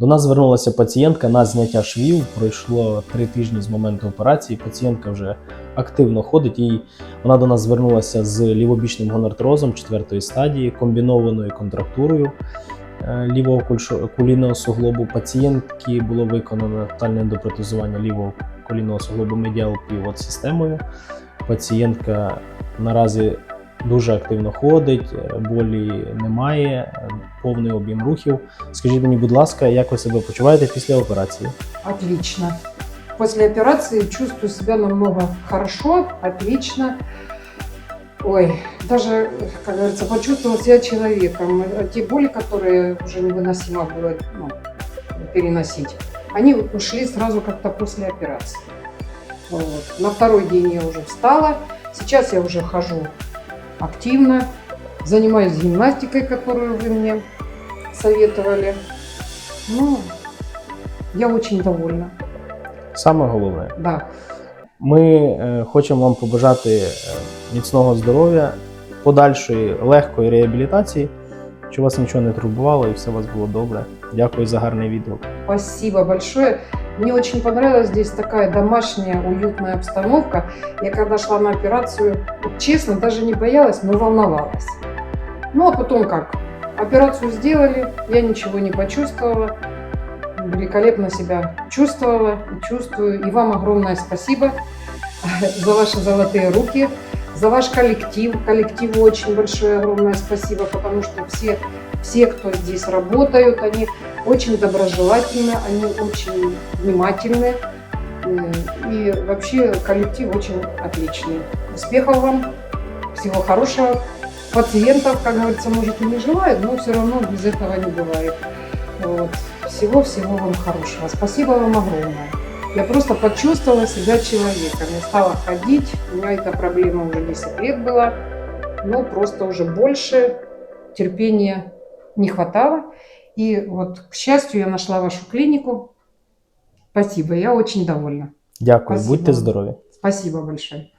До нас звернулася пацієнтка на зняття швів. Пройшло три тижні з моменту операції. Пацієнтка вже активно ходить. І вона до нас звернулася з лівобічним гонартрозом четвертої стадії, комбінованою контрактурою е, лівого колінного суглобу. Пацієнтки було виконано тотальне ендопротезування лівого колінного суглобу медіал півот системою. Пацієнтка наразі дуже активно ходить, е, болі немає, е, повний об'єм рухів. Скажіть мені, будь ласка, як ви себе почуваєте після операції? Отлично. После операции чувствую себя намного хорошо, отлично. Ой, даже, как говорится, почувствовала себя человеком. А Те боли, которые уже невыносимо было ну, переносить, они ушли сразу как-то после операции. Вот. На второй день я уже встала. Сейчас я уже хожу активно, занимаюсь гимнастикой, которую вы мне советовали. Ну, я очень довольна. Саме головне, Да. ми е, хочемо вам побажати е, міцного здоров'я, подальшої легкої реабілітації, щоб вас нічого не турбувало і все у вас було добре. Дякую за гарний відгук. Спасибо большое. Мне очень понравилась здесь такая домашняя, уютная обстановка. Я когда шла на операцию, честно, даже не боялась, но волновалась. Ну а потом как? Операцию сделали, я ничего не почувствовала. Великолепно себя чувствовала и чувствую. И вам огромное спасибо за ваши золотые руки, за ваш коллектив. Коллективу очень большое огромное спасибо, потому что все, все, кто здесь работают, они очень доброжелательны, они очень внимательны. Э, И вообще коллектив очень отличный. Успехов вам, всего хорошего. Пациентов, как говорится, может и не желают, но все равно без этого не бывает. Вот. Всего-всего вам хорошего. Спасибо вам огромное. Я просто почувствовала себя человеком. Я стала ходить. У меня эта проблема уже 10 лет была. Но просто уже больше терпения не хватало. И вот, к счастью, я нашла вашу клинику. Спасибо, я очень довольна. Дякую, Спасибо. будьте здорові. Спасибо большое.